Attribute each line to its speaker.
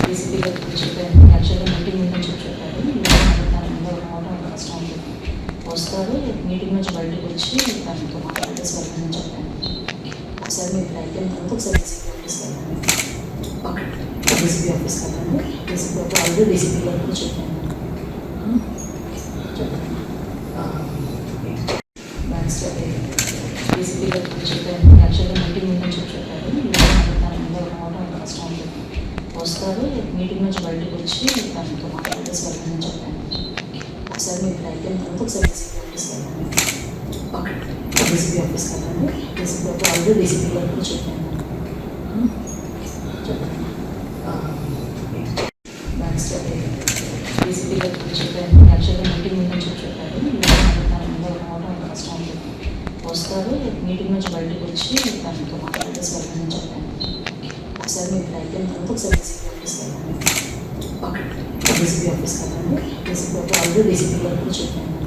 Speaker 1: DCP గారికి చెప్పాను యాక్చువల్గా మీటింగ్ నుంచి చెప్పారు తన ముందు రావడం కష్టం అని చెప్పి వస్తారు మీటింగ్ నుంచి బయటకు వచ్చి తనతో మాట్లాడేసి వెళ్ళమని చెప్పాను ఒకసారి మీరు ఇక్కడ అయిపోయిన తర్వాత ఒకసారి డీసీపీ ఆఫీస్ వెళ్ళండి డీసీపీ ఆఫీస్ వెళ్ళండి డీసీపీ ఆఫీస్ ఆల్రెడీ డీసీపీ గారు కూడా చెప్పాను చెప్పండి డీసీపీ గారికి చెప్పాను వస్తారు. మీటింగ్ నుంచి బయటకు వచ్చి తనతో మాట్లాడేసి వెళ్ళమని చెప్పాను. ఒకసారి మీరు ఇక్కడ అయిపోయిన తర్వాత ఒకసారి డీసీపీ ఆఫీస్ వెళ్ళండి. డీసీపీ ఆఫీస్కి వెళ్ళండి. డీసీపీ ఆఫీస్ ఆల్రెడీ డీసీపీ గారు చెప్పాను. డీసీపీ గారికి చెప్పాను. యాక్చువల్గా మీటింగ్ నుంచి చెప్పారు వస్తారు. మీటింగ్ నుంచి బయటకు వచ్చి దానితో మాట్లాడేసి వెళ్ళాలని చెప్పాను. ఒకసారి మీరు ఇక్కడ అయిపోయిన తర్వాత ఒకసారి డీసీపీ ఆఫీస్ వెళ్ళండి డీసీపీ ఆఫీస్ వెళ్ళండి డీసీపీ ఆఫీస్ ఆల్రెడీ డీసీపీ గారు కూడా చెప్పాను